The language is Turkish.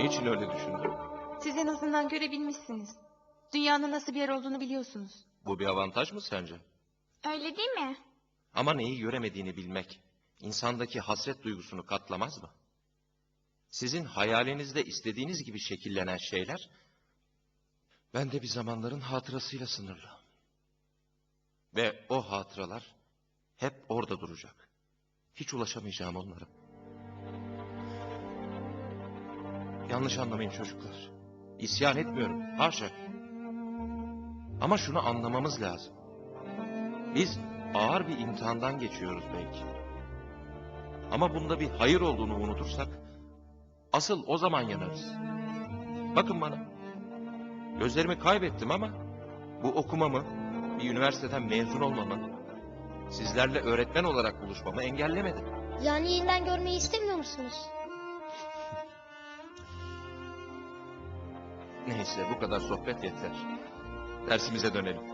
Niçin öyle düşündün? Siz en azından görebilmişsiniz. Dünyanın nasıl bir yer olduğunu biliyorsunuz. Bu bir avantaj mı sence? Öyle değil mi? Ama neyi göremediğini bilmek, insandaki hasret duygusunu katlamaz mı? Sizin hayalinizde istediğiniz gibi şekillenen şeyler, bende bir zamanların hatırasıyla sınırlı. Ve o hatıralar hep orada duracak. Hiç ulaşamayacağım onlara. Yanlış anlamayın çocuklar. İsyan etmiyorum, haşa. Ama şunu anlamamız lazım. Biz ağır bir imtihandan geçiyoruz belki. Ama bunda bir hayır olduğunu unutursak, asıl o zaman yanarız. Bakın bana. Gözlerimi kaybettim ama bu okumamı, bir üniversiteden mezun olmamı, sizlerle öğretmen olarak buluşmamı engellemedi. Yani yeniden görmeyi istemiyor musunuz? Neyse bu kadar sohbet yeter. Dersimize dönelim.